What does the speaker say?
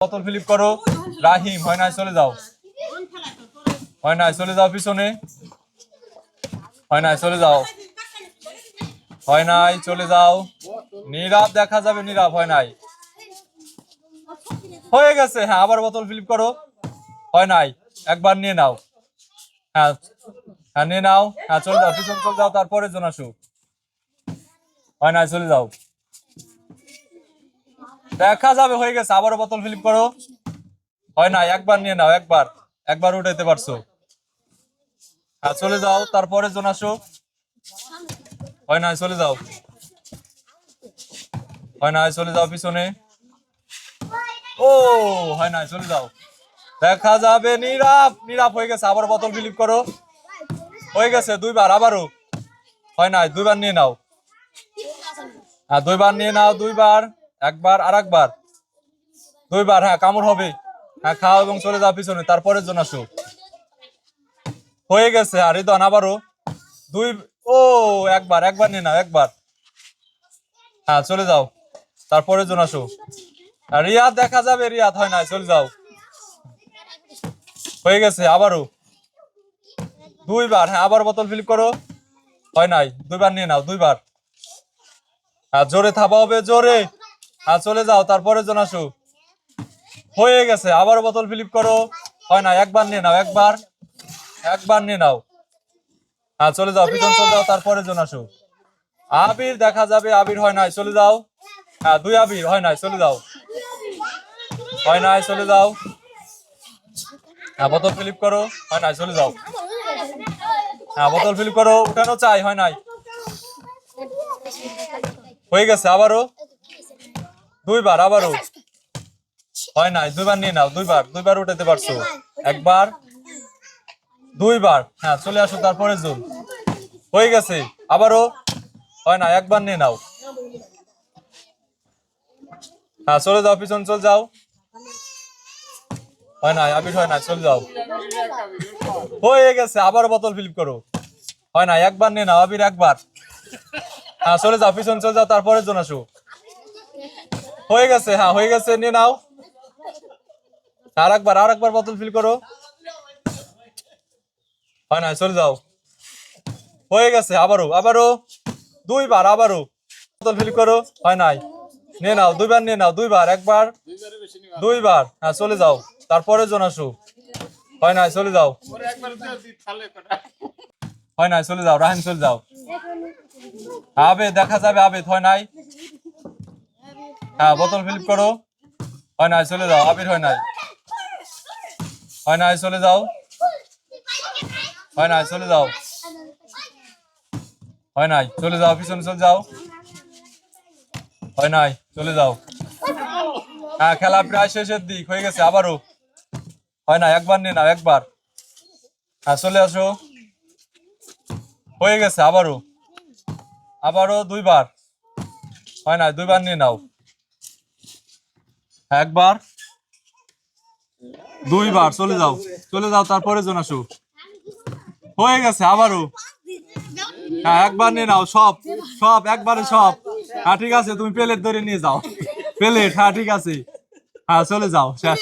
বোতল ফিলিপ করো। রাহিম, হয় না চলে যাও। হয় না চলে যাও পিছনে। হয় না চলে যাও। হয় নাই, চলে যাও। নীরব দেখা যাবে, নীরব, হয় নাই। হয়ে গেছে হ্যাঁ আবার বোতল ফিলিপ করো। হয় নাই, একবার নিয়ে নাও। হ্যাঁ হ্যাঁ নিয়ে নাও। হ্যাঁ চলে যাও, পিছন চলে যাও তারপরে জন আসুক। হয় নাই, চলে যাও। দেখা যাবে, হয়ে গেছে। আবারও বোতল ফিলিপ করো। হয় না, একবার নিয়ে নাও, একবার। একবার উঠাইতে পারছ। হ্যাঁ চলে যাও, তারপরে জন আসো। হয় না চলে যাও। হয় না চলে যাও পিছনে। ও, হয় না চলে যাও। দেখা যাবে নীরব নীরব হয়ে গেছে। আবার বোতল ফিলিপ করো। হয়ে গেছে, দুইবার, আবারও। হয় না দুইবার নিয়ে নাও। হ্যাঁ দুইবার নিয়ে নাও, দুইবার। একবার আর একবার। দুইবার হ্যাঁ কামড় হবে। হ্যাঁ খাও এবং চলে যাও পিছনে, তারপরের জন্য আসো হয়ে গেছে, আর রিদন আবারও। দুই, ও, একবার একবার নিয়ে নাও, একবার। হ্যাঁ চলে যাও, তারপরের জন্য আসো রিয়াদ দেখা যাবে, রিয়াদ, হয় না, চলে যাও। হয়ে গেছে, আবারও। দুইবার হ্যাঁ আবার বোতল ফিল করো। হয় নাই, দুইবার নিয়ে নাও, দুইবার। হ্যাঁ জোরে থাবা হবে জোরে। হ্যাঁ চলে যাও তারপরে জন আসো। হয়ে গেছে আবার বোতল ফিলিপ করো। হয় না, একবার নিয়ে নাও, একবার। একবার নিয়ে নাও। হ্যাঁ চলে যাও, পিছন চলে যাও তারপরে জন আসো। আবির দেখা যাবে, আবির হয় নাই, চলে যাও। হ্যাঁ দুই আবির, হয় নাই, চলে যাও। হয় নাই, চলে যাও। হ্যাঁ বোতল ফিলিপ করো, হয় নাই, চলে যাও। হ্যাঁ বোতল ফিলিপ করো, উঠানো চাই, হয় নাই। হয়ে গেছে, আবারও। দুইবার আবারও। হয় নাই দুইবার নিয়ে নাও দুইবার দুইবার উঠাতে পারছ। একবার দুইবার হ্যাঁ চলে আসো তারপরে জুন হয়ে গেছে আবারও। হয় না একবার নিয়ে নাও। হ্যাঁ চলে যাও পিছন চলে যাও। হয় না আবির হয় না চলে যাও। হয়ে গেছে আবার বোতল ফিলিপ করো। হয় না একবার নিয়ে নাও আবির একবার। হ্যাঁ চলে যাও পিছন চলে যাও তারপরে জন আসো। হয়ে গেছে হ্যাঁ হয়ে গেছে, নিয়ে নাও। আর একবার আর একবার বোতল ফিল করো। হয় না চলে যাও। হয়ে গেছে, আবারও আবারও। দুইবার, আবারও। বোতল ফিল করো, হয় নাই। নিয়ে নাও, দুইবার নিয়ে নাও, দুইবার, একবার। দুইবার হ্যাঁ চলে যাও। তারপরে জন আসো। হয় নাই, চলে যাও। হয় নাই, চলে যাও, রাহিম, চলে যাও। আবে দেখা যাবে আবেদ, হয় নাই। হ্যাঁ বোতল ফিলিপ করো। হয় নাই, চলে যাও, আবির হয় নাই। হয় নাই, চলে যাও। হয় নাই, চলে যাও। হয় নাই, চলে যাও, পিছনে চলে যাও। হয় নাই, চলে যাও। হ্যাঁ খেলা প্রায় শেষের দিক, হয়ে গেছে, আবারও। হয় না একবার নিয়ে নাও, একবার। হ্যাঁ চলে আসো। হয়ে গেছে, আবারও। আবারও দুইবার। হয় না দুইবার নিয়ে নাও। একবার। দুইবার, চলে যাও। চলে যাও, তারপরে জন আসো হয়ে গেছে, আবারও। হ্যাঁ একবার নিয়ে নাও, সব সব, একবারে সব। হ্যাঁ ঠিক আছে, তুমি প্লেট ধরে নিয়ে যাও। প্লেট হ্যাঁ ঠিক আছে। হ্যাঁ চলে যাও, শেষ